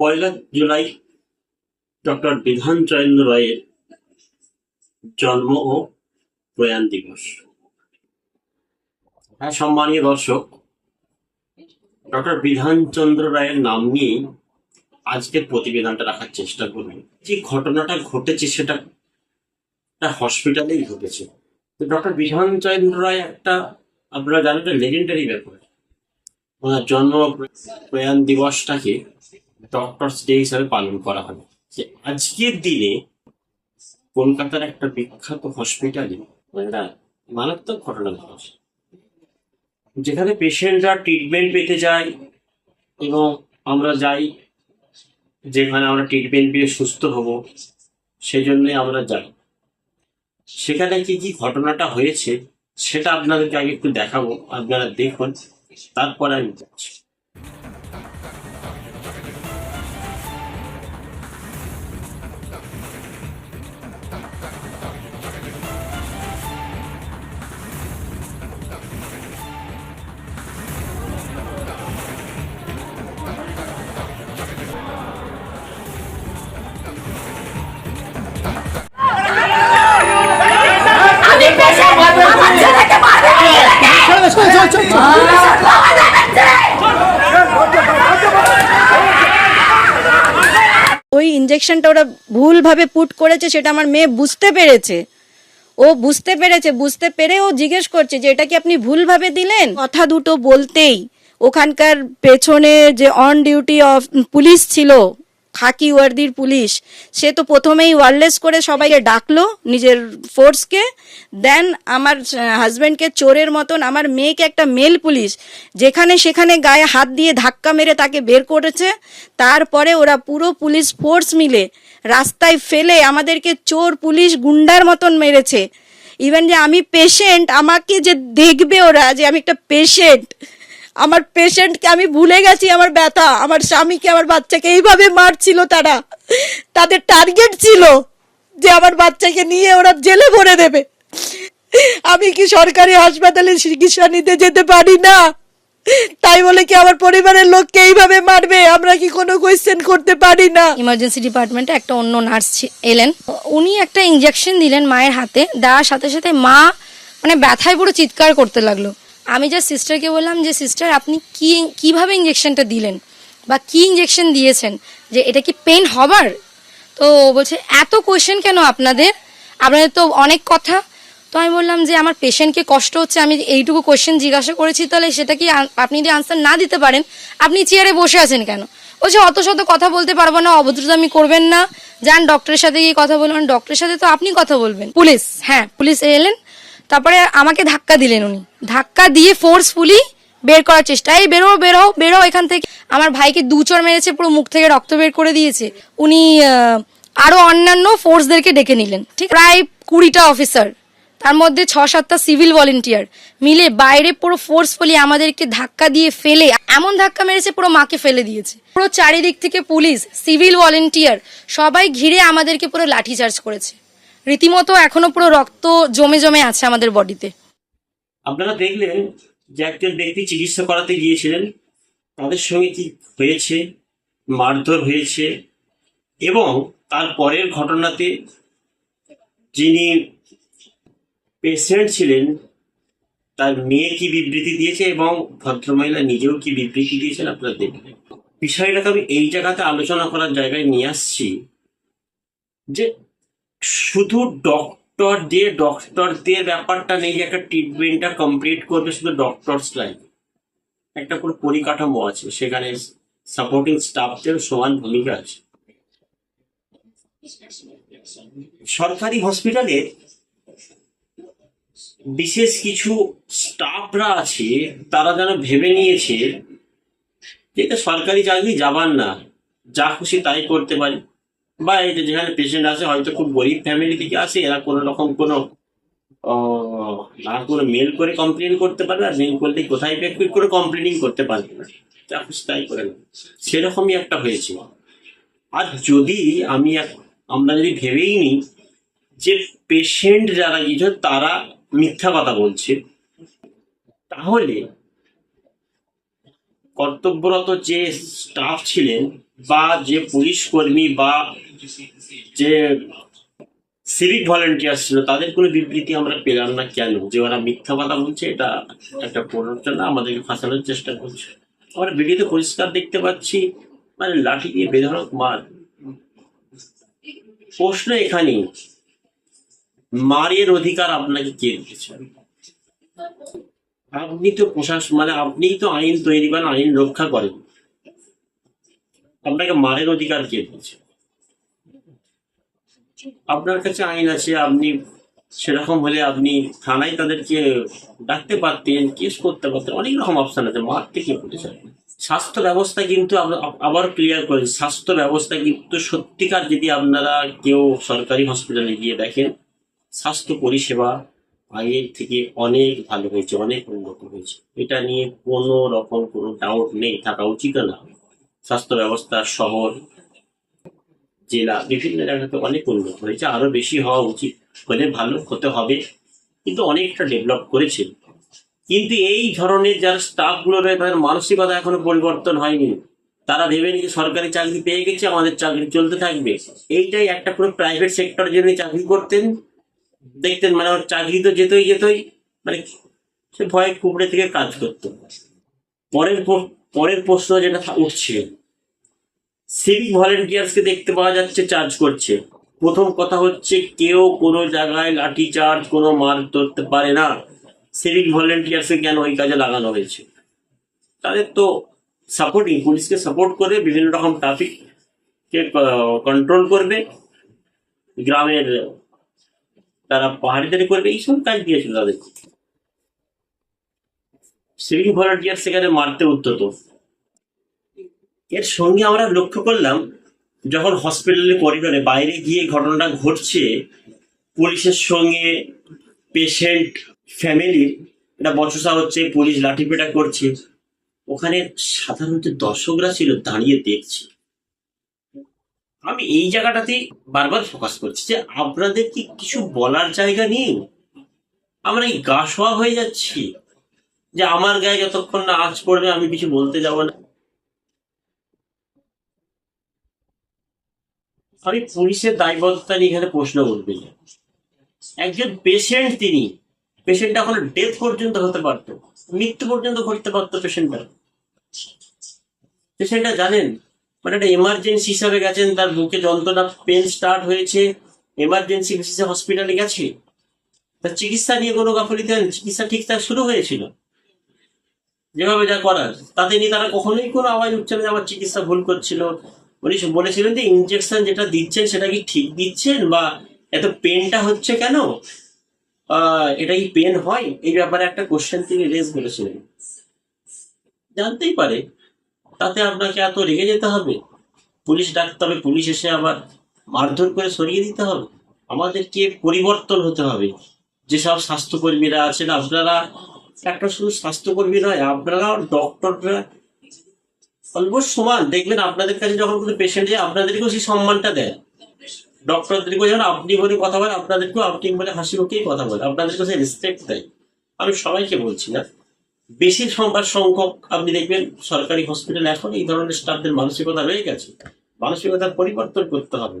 পয়লা July doctor Bidhan Chandra রায়ের জন্ম ও প্রয়াণ দিবস। হ্যাঁ সম্মানীয় দর্শক, ডক্টর বিধানচন্দ্র রায়ের নাম নিয়ে আজকের প্রতিবেদনটা রাখার চেষ্টা করব যে ঘটনাটা ঘটেছে সেটা একটা হসপিটালেই ঘটেছে। ডক্টর বিধানচন্দ্র রায় একটা, আপনারা জানেন লেজেন্ডারি ব্যাপার। ওনার জন্ম প্রয়াণ দিবসটাকে ডক্টরস ডে হিসাবে পালন করা হয় যে আজকের দিনে কলকাতার একটা বিখ্যাত হসপিটালে একটা মারাত্মক ঘটনা ঘটেছে যেখানে পেশেন্টরা ট্রিটমেন্ট পেতে যায় এবং আমরা যাই যেখানে আমরা ট্রিটমেন্ট পেয়ে সুস্থ হব সেজন্যই আমরা যাই। সেখানে কি কি ঘটনাটা হয়েছে সেটা আপনাদেরকে আগে একটু দেখাবো, আপনারা দেখুন, তারপরে আমি যাচ্ছি। ওই ইঞ্জেকশনটা ওরা ভুলভাবে পুট করেছে, সেটা আমার মেয়ে বুঝতে পেরেছে। ও বুঝতে পেরেছে, বুঝতে পেরে ও জিজ্ঞেস করছে যে, এটা কি আপনি ভুলভাবে দিলেন? কথা দুটো বলতেই ওখানকার পেছনে যে অন ডিউটি অফ পুলিশ ছিল খাকি ওয়ার্দির পুলিশ, সে তো প্রথমেই ওয়ারলেস করে সবাইকে ডাকলো নিজের ফোর্সকে। দেন আমার হাজব্যান্ডকে চোরের মতন আমার মেয়েকে একটা মেল পুলিশ, যেখানে সেখানে গায়ে হাত দিয়ে ধাক্কা মেরে তাকে বের করেছে। তারপরে ওরা পুরো পুলিশ ফোর্স মিলে রাস্তায় ফেলে আমাদেরকে চোর পুলিশ গুন্ডার মতন মেরেছে। ইভেন যে আমি পেশেন্ট আমাকে যে দেখবে ওরা যে আমি একটা পেশেন্ট আমার পেশেন্টকে আমি ভুলে গেছি আমার ব্যথা। আমার স্বামীকে, আমার বাচ্চাকে। এইভাবে মারছিল তারা। তাদের টার্গেট ছিল যে আমার বাচ্চাকে নিয়ে ওরা জেলে ভরে দেবে। আমি কি সরকারি হাসপাতালে চিকিৎসা নিতে যেতে পারি না? তাই বলে কি আমার পরিবারের লোককে এইভাবে মারবে? আমরা কি কোনো কোয়েশ্চেন করতে পারি না? ইমার্জেন্সি ডিপার্টমেন্টে একটা অন্য নার্স এলেন। উনি একটা ইঞ্জেকশন দিলেন মায়ের হাতে। দেওয়ার সাথে সাথে মা মানে ব্যথায় পুরো চিৎকার করতে লাগল। আমি যা সিস্টারকে বললাম যে সিস্টার আপনি কি, কীভাবে ইঞ্জেকশনটা দিলেন? বা কি ইঞ্জেকশন দিয়েছেন? যে, এটা কি পেন হবার? তো বলছে, এত কোয়েশ্চেন কেন আপনাদের? আপনাদের তো অনেক কথা। তো আমি বললাম যে, আমার পেশেন্টকে কষ্ট হচ্ছে, আমি এইটুকু কোয়েশ্চেন জিজ্ঞাসা করেছি, তাহলে সেটা কি আপনি যদি আনসার না দিতে পারেন, আপনি চেয়ারে বসে আছেন কেন? বলছে, অত শত কথা বলতে পারব না অভদ্রতামি করবেন না। যান ডক্টরের সাথে গিয়ে কথা বলবেন ডক্টরের সাথে তো আপনি কথা বলবেন। পুলিশ হ্যাঁ পুলিশ এলেন তারপরে আমাকে ধাক্কা দিলেন উনি। ধাক্কা দিয়ে ফোর্সফুলি বের করার চেষ্টা। এই বেরো বেরো বেরো এখান থেকে। আমার ভাইকে দু চর মেরেছে পুরো মুখ থেকে রক্ত বের করে দিয়েছে। উনি আহ, আরও অন্যান্য ফোর্সদেরকে ডেকে নিলেন। ঠিক প্রায় কুড়িটা অফিসার তার মধ্যে ছ সাতটা সিভিল ভলেন্টিয়ার মিলে বাইরে পুরো ফোর্সফুলি আমাদেরকে ধাক্কা দিয়ে ফেলে। এমন ধাক্কা মেরেছে পুরো মাকে ফেলে দিয়েছে। পুরো চারিদিক থেকে পুলিশ সিভিল ভলেন্টিয়ার সবাই ঘিরে আমাদেরকে পুরো লাঠিচার্জ করেছে। রীতিমতো এখনও পুরো রক্ত জমে জমে আছে আমাদের বডিতে। আপনারা দেখলেন যে একজন ব্যক্তি চিকিৎসা করাতে গিয়েছিলেন, তাদের সঙ্গে কি হয়েছে, মারধর হয়েছে এবং তার পরের ঘটনাতে যিনি পেশেন্ট ছিলেন, তার মেয়ে কি বিবৃতি দিয়েছে এবং ভদ্রমহিলা নিজেও কি বিবৃতি দিয়েছেন আপনারা দেখবেন বিষয়টাকে আমি এই জায়গাতে আলোচনা করার জায়গায় নিয়ে আসছি যে শুধু ডক্টর দিয়ে ডক্টর দিয়ে ব্যাপারটা নেই যে একটা ট্রিটমেন্টটা কমপ্লিট করবে, শুধু ডক্টরস লাইন একটা পুরো পরিকাঠামো আছে, সেখানে সাপোর্টিং স্টাফদের সমান ভূমিকা আছে। সরকারি হসপিটালে বিশেষ কিছু স্টাফরা আছে, তারা যেন ভেবে নিয়েছে যে এটা সরকারি চাকরি, যাবার না। যা খুশি তাই করতে পারি। বা এই যে যেখানে পেশেন্ট আছে, হয়তো খুব গরিব ফ্যামিলি থেকে আসে, এরা কোনো রকম কোনো না কোনো মেল করে কমপ্লেন করতে পারবে আর মেল করলে কোথায় পেক করে কমপ্লেনিং করতে পারবে না। যা তাই করে না সেরকমই একটা হয়েছিল আর যদি আমি এক- আমরা যদি ভেবেই নিই যে পেশেন্ট যারা গিয়েছে, তারা মিথ্যা কথা বলছে, তাহলে কর্তব্যরত যে স্টাফ ছিলেন বা যে পুলিশ কর্মী বা যে সিভিক ভলেন্টিয়ার ছিল, তাদের কোনো বিবৃতি আমরা পেলাম না কেন? যে ওরা মিথ্যা কথা বলছে, এটা একটা প্ররোচনা আমাদেরকে ফাঁসানোর চেষ্টা করছে। আমরা ভিডিওতে পরিষ্কার দেখতে পাচ্ছি মানে লাঠি দিয়ে বেধড়ক মার। প্রশ্ন এখানে মারের অধিকার আপনাকে কে দিয়েছে? আপনি তো প্রশাসন মানে আপনিই তো আইন তৈরি করেন, আইন রক্ষা করেন। আপনাকে মারের অধিকার কে দিয়েছে? আপনার কাছে আইন আছে, আপনি সেরকম হলে আপনি থানায় তাদেরকে ডাকতে পারতেন, কেস করতে পারতেন, অনেক রকম অপশন আছে, মারতে কে বলেছে স্বাস্থ্য ব্যবস্থা কিন্তু আবার ক্লিয়ার করি স্বাস্থ্য ব্যবস্থা কিন্তু সত্যিকার যদি আপনারা কেউ সরকারি হসপিটালে গিয়ে দেখেন, স্বাস্থ্য পরিষেবা আগের থেকে অনেক ভালো হয়েছে, অনেক উন্নত হয়েছে। এটা নিয়ে কোনো রকম কোনো ডাউট নেই, থাকা উচিত না। স্বাস্থ্য ব্যবস্থা, শহর, জেলা, বিভিন্ন জায়গাতে অনেক উন্নত হয়েছে, আরও বেশি হওয়া উচিত হলে ভালো হতে হবে। কিন্তু অনেকটা ডেভেলপ করেছে। কিন্তু এই ধরনের যারা স্টাফগুলো রয়েছে, তাদের মানসিকতা এখনও পরিবর্তন হয়নি। তারা ভেবে নিয়ে সরকারি চাকরি পেয়ে গেছে, আমাদের চাকরি চলতে থাকবে। এইটাই একটা পুরো প্রাইভেট সেক্টর যিনি চাকরি করতেন। দেখতেন মানে ওর চাকরি তো যেতই যেতই মানে সে ভয়ে কুবড়ে থেকে কাজ করতো। পরের পরের প্রশ্ন যেটা উঠছে সিভিক ভলেন্টিয়ার্সকে দেখতে পাওয়া যাচ্ছে চার্জ করছে। প্রথম কথা হচ্ছে, কেউ কোনো জায়গায় লাঠি চার্জ কোনো মার ধরতে পারে না। সিভিক ভলেন্টিয়ার্সকে কেন ওই কাজে লাগানো হয়েছে? তাদের তো সাপোর্টিং পুলিশকে সাপোর্ট করে বিভিন্ন রকম ট্রাফিক কে কন্ট্রোল করবে। গ্রামের তারা পাহাড়ি পাহাড়িদারি করবে এইসব কাজ দিয়েছিল তাদেরকে সিভিক ভলেন্টিয়ার সেখানে মারতে উদ্যত। এর সঙ্গে আমরা লক্ষ্য করলাম, যখন হসপিটালের করিডোরে বাইরে গিয়ে ঘটনাটা ঘটছে, পুলিশের সঙ্গে পেশেন্ট ফ্যামিলির, এটা বচসা হচ্ছে, পুলিশ লাঠিপেটা করছে। ওখানে সাধারণত দর্শকরা ছিল দাঁড়িয়ে দেখছে। আমি এই জায়গাটাতেই বারবার ফোকাস করছি যে আপনাদের কি কিছু বলার জায়গা নেই আমরা এই গা শোয়া হয়ে যাচ্ছি যে আমার গায়ে যতক্ষণ না আজ পড়বে, আমি কিছু বলতে যাব না আমি পুলিশের দায়বদ্ধতা নিয়ে এখানে প্রশ্ন না। একজন পেশেন্ট তিনি পেশেন্ট এখন ডেথ পর্যন্ত হতে পারতো, মৃত্যু পর্যন্ত ঘটতে পারতো পেশেন্টটা পেশেন্টটা জানেন মানে একটা এমার্জেন্সি হিসাবে গেছেন, তার বুকে যন্ত্রণা পেন স্টার্ট হয়েছে এমার্জেন্সি বেসিসে হসপিটালে গেছে। তার চিকিৎসা নিয়ে কোনো গাফলিতে হয়নি, চিকিৎসা ঠিকঠাক শুরু হয়েছিল। যেভাবে যা করার, তাতে নিয়ে তারা কখনোই কোনো আওয়াজ উঠছে না আমার চিকিৎসা ভুল করছিল। উনি বলেছিলেন যে ইনজেকশন যেটা দিচ্ছেন সেটা কি ঠিক দিচ্ছেন বা এত পেনটা হচ্ছে কেন? এটা কি পেন হয়? এই ব্যাপারে একটা কোশ্চেন তিনি রেজ করেছিলেন। জানতেই পারে। তাতে আপনাকে এত রেগে যেতে হবে? পুলিশ ডাকতে হবে পুলিশ এসে আবার মারধর করে সরিয়ে দিতে হবে? আমাদেরকে পরিবর্তন হতে হবে। যেসব স্বাস্থ্যকর্মীরা আছেন, আপনারা একটা শুধু স্বাস্থ্যকর্মী নয় আপনারা ডক্টররা অলমোস্ট সমান। দেখবেন আপনাদের কাছে যখন কোনো পেশেন্ট যায়, আপনাদেরকেও সেই সম্মানটা দেয়। ডক্টরদেরকেও যেমন আপনি বলে কথা বলে আপনাদেরকেও আপনি বলে হাসি মুখেই কথা বলে আপনাদেরকেও সেই রেসপেক্ট দেয়। আমি সবাইকে বলছি না। বেশি সংখ্যার সংখ্যক আপনি দেখবেন সরকারি হসপিটাল এখন এই ধরনের স্টাফদের মানসিকতা রয়ে গেছে। মানসিকতার পরিবর্তন করতে হবে।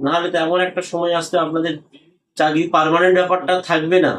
নাহলে তো এমন একটা সময় আসতে আপনাদের চাকরি পারমানেন্ট ব্যাপারটা থাকবে না।